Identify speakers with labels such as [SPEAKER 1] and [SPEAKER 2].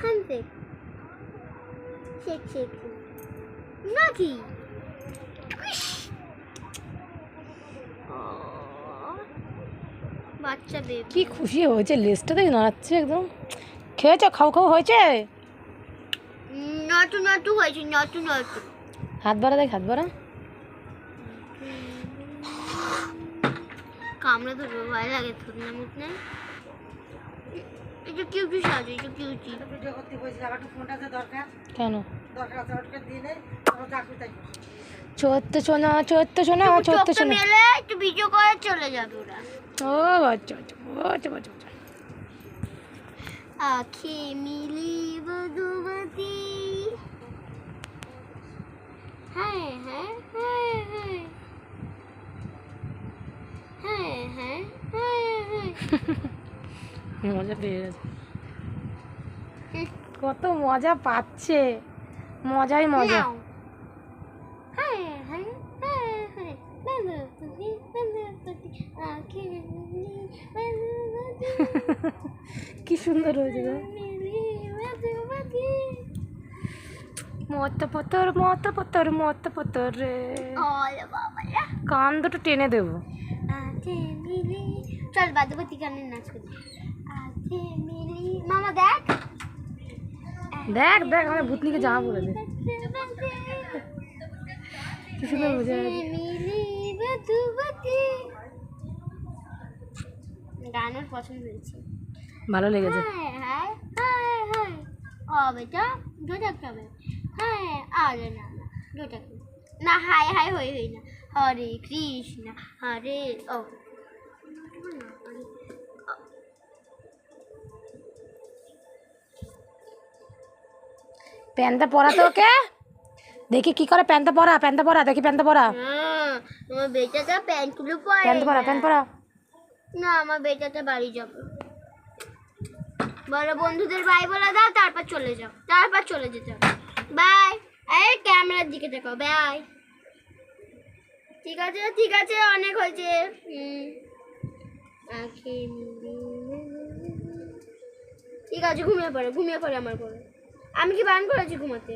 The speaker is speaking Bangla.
[SPEAKER 1] হ্যান্ডশেক শেক শেক নাকি ইস! আহ, বাচ্চা বেবি।
[SPEAKER 2] কি খুশি হয়েছে? লেজটা দেখে নাড়াচ্ছে একদম। খেয়েছো? খাও খাও হয়েছে?
[SPEAKER 1] নটু নটু হয়েছে নটু নটু
[SPEAKER 2] হাত বাড়া দেখ হাত বাড়া।
[SPEAKER 1] কামড়ে ধরবে ভয় লাগে থুতনে মুতনে এটা কিউটি সাজে এটা কিউটি
[SPEAKER 2] কেন? চোদ্দ সোনা চোদ্দ সোনা চোদ্দ সোনা।
[SPEAKER 1] মেলে একটু ভিডিও করে চলে যাবে ওরা।
[SPEAKER 2] ও বাচ্চা বাচ্চা বাচ্চা বাচ্চা বাচ্চা
[SPEAKER 1] আখি মিলি বধুমতি হ্যাঁ হ্যাঁ হ্যাঁ হ্যাঁ। হ্যাঁ হ্যাঁ হ্যাঁ হ্যাঁ।
[SPEAKER 2] মজা পেয়ে গেছে। কত মজা পাচ্ছে। মজাই মজা। কি সুন্দর হয়েছে মত পতর মত পতর মত পতর কান দুটো টেনে দেবো।
[SPEAKER 1] চল বাদুপতি গানের নাচ করি। মামা দেখ।
[SPEAKER 2] দেখ দেখ আমার ভূতনিকে জামা পরে দে। কি সুন্দর বোঝা
[SPEAKER 1] মিলি বাদুপতি গান ওর পছন্দ হয়েছে।
[SPEAKER 2] ভালো লেগেছে।
[SPEAKER 1] হায় হায় হায় হায়। ও বেটা দু থাকতে হবে হ্যাঁ আরে না না দু থাকতে না হায় হায় হই হই না। হরে কৃষ্ণ হরে ও।
[SPEAKER 2] প্যান্টটা পরা তো ওকে? দেখি কি করে প্যান্টটা পরা প্যান্টটা পরা দেখি প্যান্টটা পরা।
[SPEAKER 1] হ্যাঁ আমার বেটাটা প্যান্টগুলো পরে
[SPEAKER 2] প্যান্ট পরা প্যান্ট পরা।
[SPEAKER 1] না আমার বেটাটা বাড়ি যাব। বড় বন্ধুদের বাই বলে দাও তারপর চলে যাও। তারপর চলে যেতে বাই এই ক্যামেরার দিকে দেখো বাই ঠিক আছে ঠিক আছে অনেক হয়েছে। হুম। ঠিক আছে ঘুমিয়ে পড়ে ঘুমিয়ে পড়ে আমার করে আমি কি বারণ করেছি ঘুমাতে?